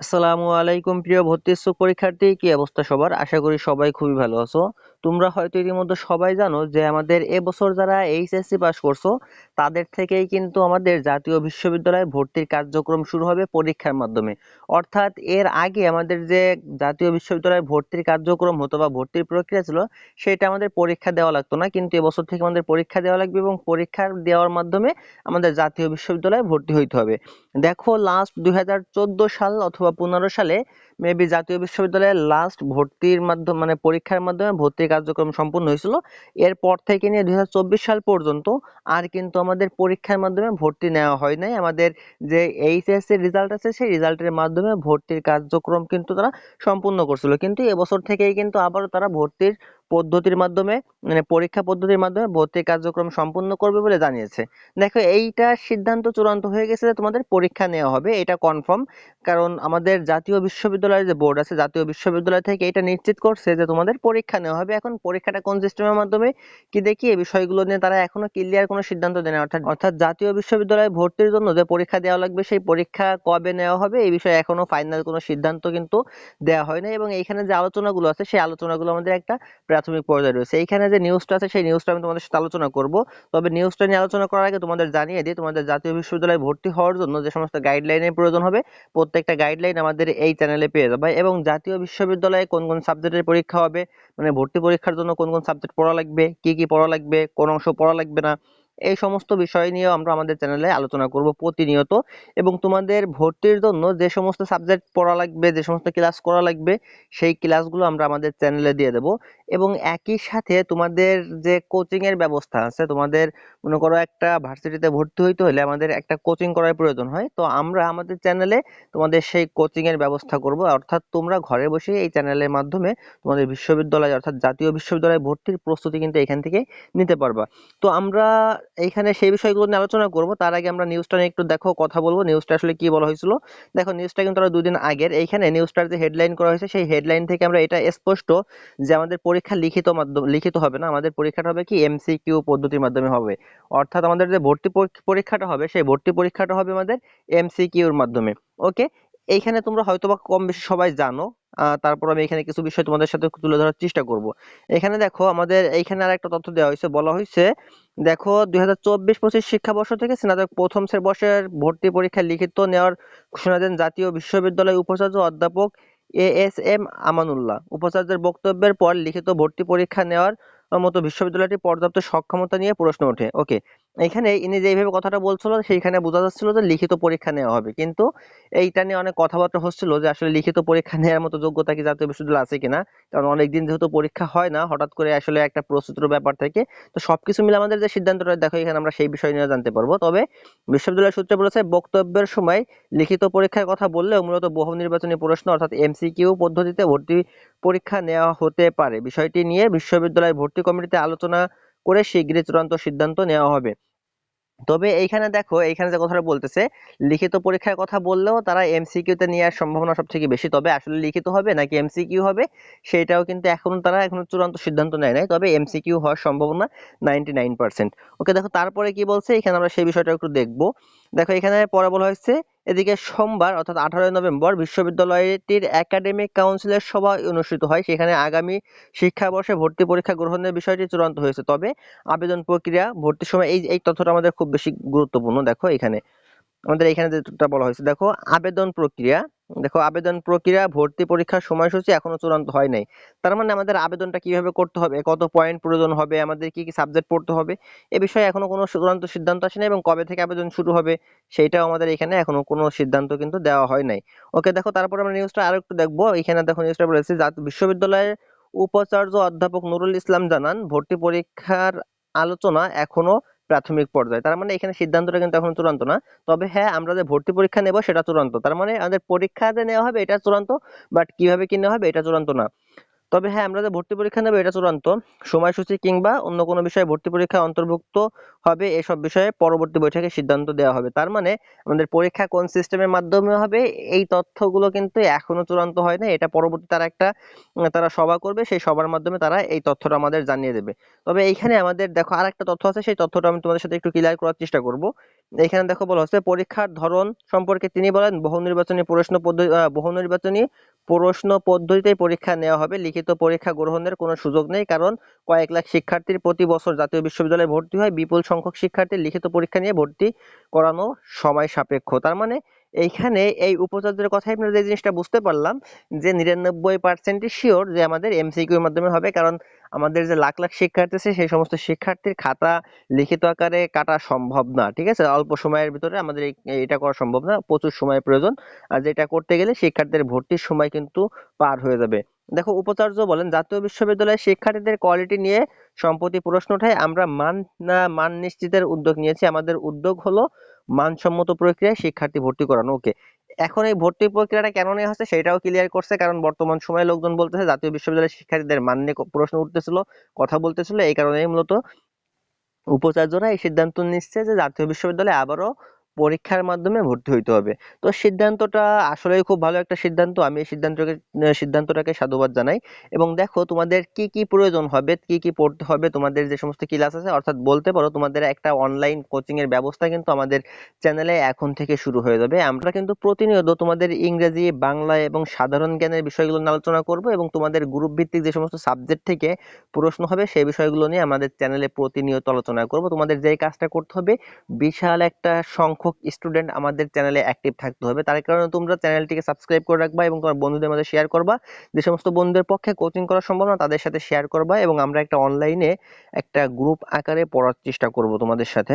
আসসালামু আলাইকুম প্রিয় ভর্তি ইচ্ছুক পরীক্ষার্থী, কি অবস্থা সবার? আশা করি সবাই খুবই ভালো আছো। তোমরা হয়তো ইতিমধ্যে সবাই জানো যে আমাদের এবছর যারা এইচএসসি পাস করছ, তাদের থেকেই কিন্তু আমাদের জাতীয় বিশ্ববিদ্যালয়ে ভর্তির কার্যক্রম শুরু হবে পরীক্ষার মাধ্যমে। অর্থাৎ এর আগে আমাদের যে জাতীয় বিশ্ববিদ্যালয়ে ভর্তির কার্যক্রম হতো বা ভর্তির প্রক্রিয়া ছিল, সেটা আমাদের পরীক্ষা দেওয়া লাগতো না। কিন্তু এবছর থেকে আমাদের পরীক্ষা দেওয়া লাগবে এবং পরীক্ষা দেওয়ার মাধ্যমে আমাদের জাতীয় বিশ্ববিদ্যালয়ে ভর্তি হইতে হবে। দেখো লাস্ট দুই হাজার চোদ্দ সাল অথবা পনেরো সালে মেবি জাতীয় বিশ্ববিদ্যালয়ে লাস্ট ভর্তির মাধ্যমে মানে পরীক্ষার মাধ্যমে ভর্তির কার্যক্রম সম্পূর্ণ হয়েছিল। এরপর থেকে নিয়ে দুই হাজার চব্বিশ সাল পর্যন্ত আর কিন্তু আমাদের পরীক্ষার মাধ্যমে ভর্তি নেওয়া হয় নাই। আমাদের যে এইচএস এর রেজাল্ট আছে, সেই রেজাল্টের মাধ্যমে ভর্তির কার্যক্রম কিন্তু তারা সম্পূর্ণ করছিল। কিন্তু এবছর থেকেই কিন্তু আবারও তারা ভর্তির পদ্ধতির মাধ্যমে মানে পরীক্ষা পদ্ধতির মাধ্যমে ভর্তি কার্যক্রম সম্পূর্ণ করবে বলে জানিয়েছে। দেখো, এইটা সিদ্ধান্ত চূড়ান্ত হয়ে গেছে যে তোমাদের পরীক্ষা নেওয়া হবে, এটা কনফার্ম কারণ আমাদের জাতীয় বিশ্ববিদ্যালয়ের যে বোর্ড আছে, জাতীয় বিশ্ববিদ্যালয় থেকে এটা নিশ্চিত করছে যে তোমাদের পরীক্ষা নেওয়া হবে। এখন পরীক্ষাটা কোন সিস্টেমের মাধ্যমে, কি দেখি, এই বিষয়গুলো নিয়ে তারা এখনও ক্লিয়ার কোনো সিদ্ধান্ত দেয় না অর্থাৎ অর্থাৎ জাতীয় বিশ্ববিদ্যালয়ে ভর্তির জন্য যে পরীক্ষা দেওয়া লাগবে, সেই পরীক্ষা কবে নেওয়া হবে, এই বিষয়ে এখনও ফাইনাল কোনো সিদ্ধান্ত কিন্তু দেওয়া হয় না এবং এইখানে যে আলোচনাগুলো আছে, সেই আলোচনাগুলো আমাদের একটা প্রাথমিক পর্যায়ে রয়েছে। এইখানে যে নিউজটা আছে, সেই নিউজটা আমি তোমাদের সাথে আলোচনা করব। তবে নিউজটা নিয়ে আলোচনা করার আগে তোমাদের জানিয়ে দিই, তোমাদের জাতীয় বিশ্ববিদ্যালয়ে ভর্তি হওয়ার জন্য যে সমস্ত গাইডলাইনের প্রয়োজন হবে, প্রত্যেকটা গাইডলাইন আমাদের এই চ্যানেলে পেয়ে যাবে। এবং জাতীয় বিশ্ববিদ্যালয়ে কোন কোন সাবজেক্টের পরীক্ষা হবে মানে ভর্তি পরীক্ষার জন্য কোন কোন সাবজেক্ট পড়া লাগবে, কি কি পড়া লাগবে, কোন অংশ পড়া লাগবে না এই সমস্ত বিষয় নিয়েও আমরা আমাদের চ্যানেলে আলোচনা করব প্রতিনিয়ত। এবং তোমাদের ভর্তির জন্য যে সমস্ত সাবজেক্ট পড়া লাগবে, যে সমস্ত ক্লাস করা লাগবে, সেই ক্লাসগুলো আমরা আমাদের চ্যানেলে দিয়ে দেব। এবং একই সাথে তোমাদের যে কোচিং এর ব্যবস্থা আছে, তোমাদের মনে করো একটা ভার্সিটিতে ভর্তি হইতে হলে আমাদের একটা কোচিং করার প্রয়োজন হয়। তো আমরা আমাদের চ্যানেলে তোমাদের সেই কোচিং এর ব্যবস্থা করব। অর্থাৎ তোমরা ঘরে বসে এই চ্যানেলের মাধ্যমে তোমাদের বিশ্ববিদ্যালয় অর্থাৎ জাতীয় বিশ্ববিদ্যালয়ে ভর্তির প্রস্তুতি কিন্তু এখান থেকে নিতে পারবা। তো আমরা এইখানে সেই বিষয়গুলো নিয়ে আলোচনা করব। তার আগে আমরা নিউজটা নিয়ে একটু দেখো, কথা বলব। নিউজটা আসলে কি বলা হয়েছিল? দেখো নিউজটা কিন্তু আরও দুদিন আগের। এইখানে নিউজটার যে হেডলাইন করা হয়েছে, সেই হেডলাইন থেকে আমরা এটা স্পষ্ট যে আমাদের পরীক্ষা লিখিত মাধ্যম লিখিত হবে না। আমাদের পরীক্ষাটা হবে কি? এমসিকিউ পদ্ধতির মাধ্যমে হবে। অর্থাৎ আমাদের যে ভর্তি পরীক্ষাটা হবে, সেই ভর্তি পরীক্ষাটা হবে আমাদের এমসিকিউর মাধ্যমে। ওকে এইখানে তোমরা হয়তোবা কম বেশি সবাই জানো। তারপর আমি এখানে কিছু বিষয় তোমাদের সাথে তুলে ধরার চেষ্টা করব। এখানে দেখো, আমাদের এইখানে আর একটা তথ্য দেওয়া হয়েছে। বলা হয়েছে, দেখো, দুই হাজার চব্বিশ পঁচিশ শিক্ষাবর্ষ থেকে স্নাতক প্রথম বর্ষের ভর্তি পরীক্ষা লিখিত নেওয়ার ঘোষণা দেন জাতীয় বিশ্ববিদ্যালয় উপাচার্য অধ্যাপক এ এস এম আমানুল্লাহ। উপাচার্যের বক্তব্যের পর লিখিত ভর্তি পরীক্ষা নেওয়ার মতো বিশ্ববিদ্যালয়টি পর্যাপ্ত সক্ষমতা নিয়ে প্রশ্ন ওঠে। ওকে এখানে ইনি যেভাবে কথাটা বলছিল, সেইখানে বোঝা যাচ্ছিল যে লিখিত পরীক্ষা নেওয়া হবে। কিন্তু এইটা নিয়ে অনেক কথাবার্তা হচ্ছিল যে আসলে লিখিত পরীক্ষা নেওয়ার মতো যোগ্যতা কি জাতীয় বিশ্ববিদ্যালয় আছে কিনা? কারণ অনেকদিন যেহেতু পরীক্ষা হয় না, হঠাৎ করে আসলে একটা প্রস্তুতির ব্যাপার থেকে। তো সবকিছু মিলে আমাদের যে সিদ্ধান্তটা, দেখো এখানে আমরা সেই বিষয় নিয়ে জানতে পারব। তবে বিশ্ববিদ্যালয় সূত্রে বলেছে, বক্তব্যের সময় লিখিত পরীক্ষার কথা বললেও মূলত বহু নির্বাচনী প্রশ্ন, অর্থাৎ এমসিকিউ পদ্ধতিতে ভর্তি পরীক্ষা নেওয়া হতে পারে। বিষয়টি নিয়ে বিশ্ববিদ্যালয় ভর্তি কমিটিতে আলোচনা করে শীঘ্রই চূড়ান্ত সিদ্ধান্ত নেওয়া হবে। তবে এইখানে দেখো, এইখানে যে কথাটা বলতেছে, লিখিত পরীক্ষার কথা বললেও তারা এমসিকিউ তে নেওয়ার সম্ভাবনা সবথেকে বেশি। তবে আসলে লিখিত হবে নাকি এমসিকিউ হবে, সেটাও কিন্তু এখনও তারা এখনও চূড়ান্ত সিদ্ধান্ত নেয় নাই। তবে এমসিকিউ হওয়ার সম্ভাবনা নাইনটি নাইন পার্সেন্ট। ওকে, দেখো, তারপরে কি বলছে? এখানে আমরা সেই বিষয়টা একটু দেখব। দেখো, এখানে পরে বলা হয়েছে এদিকে সোমবার, অর্থাৎ আঠারোই নভেম্বর, বিশ্ববিদ্যালয়টির একাডেমিক কাউন্সিলের সভা অনুষ্ঠিত হয়। সেখানে আগামী শিক্ষাবর্ষে ভর্তি পরীক্ষা গ্রহণের বিষয়টি চূড়ান্ত হয়েছে। তবে আবেদন প্রক্রিয়া ভর্তির সময় এই এই তথ্যটা আমাদের খুব বেশি গুরুত্বপূর্ণ। দেখো এখানে, আমাদের এখানে যেটা বলা হয়েছে। দেখো, আবেদন প্রক্রিয়া দেখো, আবেদন প্রক্রিয়া, ভর্তি পরীক্ষার সময়সূচি এখনও চূড়ান্ত হয় নাই। তার মানে আমাদের আবেদনটা কীভাবে করতে হবে? কত পয়েন্ট প্রয়োজন হবে? আমাদের কি কি সাবজেক্ট পড়তে হবে? এ বিষয়ে এখনও কোনো চূড়ান্ত সিদ্ধান্ত আসেনি এবং কবে থেকে আবেদন শুরু হবে সেইটাও আমাদের এখানে এখনও কোনো সিদ্ধান্ত কিন্তু দেওয়া হয় নাই। ওকে, দেখো, তারপর আমরা নিউজটা আরও একটু দেখব। এখানে দেখো নিউজটা বলেছে বিশ্ববিদ্যালয়ের উপাচার্য অধ্যাপক নুরুল ইসলাম জানান, ভর্তি পরীক্ষার আলোচনা এখনও প্রাথমিক পর্যায়ে। তার মানে এখানে সিদ্ধান্তটা কিন্তু এখন চূড়ান্ত না। তবে হ্যাঁ আমরা যে ভর্তি পরীক্ষা নেব সেটা চূড়ান্ত। তার মানে আমাদের পরীক্ষা যে নেওয়া হবে এটা চূড়ান্ত বাট কীভাবে কি নেওয়া হবে এটা চূড়ান্ত না। তবে হ্যাঁ আমরা যে ভর্তি পরীক্ষা নেব এটা চূড়ান্ত। সময়সূচি কিংবা অন্য কোনো বিষয়ে ভর্তি পরীক্ষা অন্তর্ভুক্ত হবে এসব বিষয়ে পরবর্তী বৈঠকে সিদ্ধান্ত দেওয়া হবে। তার মানে আমাদের পরীক্ষা কোন সিস্টেমের মাধ্যমে হবে, এই তথ্যগুলো কিন্তু এখনও চূড়ান্ত হয় না এটা পরবর্তী তারা একটা, তারা সভা করবে, সেই সভার মাধ্যমে তারা এই তথ্যটা আমাদের জানিয়ে দেবে। তবে এইখানে আমাদের দেখো আর একটা তথ্য আছে, সেই তথ্যটা আমি তোমাদের সাথে একটু ক্লিয়ার করার চেষ্টা করব। এখানে দেখো বলা হচ্ছে, পরীক্ষার ধরন সম্পর্কে তিনি বলেন, বহু নির্বাচনী প্রশ্ন পদ্ধতি বহু নির্বাচনী প্রশ্ন পদ্ধতিতে পরীক্ষা নেওয়া হবে। লিখিত পরীক্ষা গ্রহণের কোনো সুযোগ নেই, কারণ কয়েক লাখ শিক্ষার্থীর প্রতি বছর জাতীয় বিশ্ববিদ্যালয়ে ভর্তি হয়। বিপুল সংখ্যক শিক্ষার্থীর লিখিত পরীক্ষা নিয়ে ভর্তি করানো সময় সাপেক্ষ। তার মানে এইখানে এই উপাচার্যের কথাই আমরা যে জিনিসটা বুঝতে পারলাম, যে নিরানব্বই পার্সেন্টই শিওর যে আমাদের এমসিকিউর মাধ্যমে হবে। কারণ আমাদের যে লাখ লাখ শিক্ষার্থী আছে, সেই সমস্ত শিক্ষার্থীর খাতা লিখিত আকারে কাটা সম্ভব না, ঠিক আছে? অল্প সময়ের ভিতরে আমাদের এটা করা সম্ভব না। প্রচুর সময়ের প্রয়োজন। আর যেটা করতে গেলে শিক্ষার্থীদের ভর্তির সময় কিন্তু পার হয়ে যাবে। দেখো, উপাচার্য বলেন, জাতীয় বিশ্ববিদ্যালয়ের শিক্ষার্থীদের কোয়ালিটি নিয়ে সম্প্রতি প্রশ্ন ওঠায়, আমরা মান মান নিশ্চিতের উদ্যোগ নিয়েছি। আমাদের উদ্যোগ হলো মানসম্মত প্রক্রিয়ায় শিক্ষার্থী ভর্তি করানো। ওকে, এখন এই ভর্তি প্রক্রিয়াটা কেন নেওয়া হচ্ছে সেটাও ক্লিয়ার করছে, কারণ বর্তমান সময়ে লোকজন বলতেছে জাতীয় বিশ্ববিদ্যালয়ের শিক্ষার্থীদের মান নিয়ে প্রশ্ন উঠতেছিল, কথা বলতেছিল। এই কারণেই মূলত উপাচার্যরা এই সিদ্ধান্ত নিচ্ছে যে জাতীয় বিশ্ববিদ্যালয়ে আবারও পরীক্ষার মাধ্যমে ভর্তি হইতে হবে। তো সিদ্ধান্তটা আসলে খুব ভালো একটা সিদ্ধান্ত। আমি এই সিদ্ধান্তকে সিদ্ধান্তটাকে সাধুবাদ জানাই। এবং দেখো, তোমাদের কি কি প্রয়োজন হবে, কি কি পড়তে হবে, তোমাদের যে সমস্ত ক্লাস আছে, অর্থাৎ বলতে পারো তোমাদের একটা অনলাইন কোচিং এর ব্যবস্থা কিন্তু আমাদের চ্যানেলে এখন থেকে শুরু হয়ে যাবে। আমরা কিন্তু প্রতিনিয়ত তোমাদের ইংরেজি, বাংলা এবং সাধারণ জ্ঞানের বিষয়গুলো নিয়ে আলোচনা করব এবং তোমাদের গ্রুপ ভিত্তিক যে সমস্ত সাবজেক্ট থেকে প্রশ্ন হবে, সেই বিষয়গুলো নিয়ে আমাদের চ্যানেলে প্রতিনিয়ত আলোচনা করব। তোমাদের যেই কাজটা করতে হবে, বিশাল একটা সংখ্যক স্টুডেন্ট আমাদের চ্যানেলে অ্যাক্টিভ থাকতে হবে। তার কারণে তোমরা চ্যানেলটিকে সাবস্ক্রাইব করে রাখবা এবং তোমার বন্ধুদের মধ্যে শেয়ার করবা। যে সমস্ত বন্ধুদের পক্ষে কোচিং করা সম্ভব না, তাদের সাথে শেয়ার করবা এবং আমরা একটা অনলাইনে একটা গ্রুপ আকারে পড়ার চেষ্টা করব তোমাদের সাথে।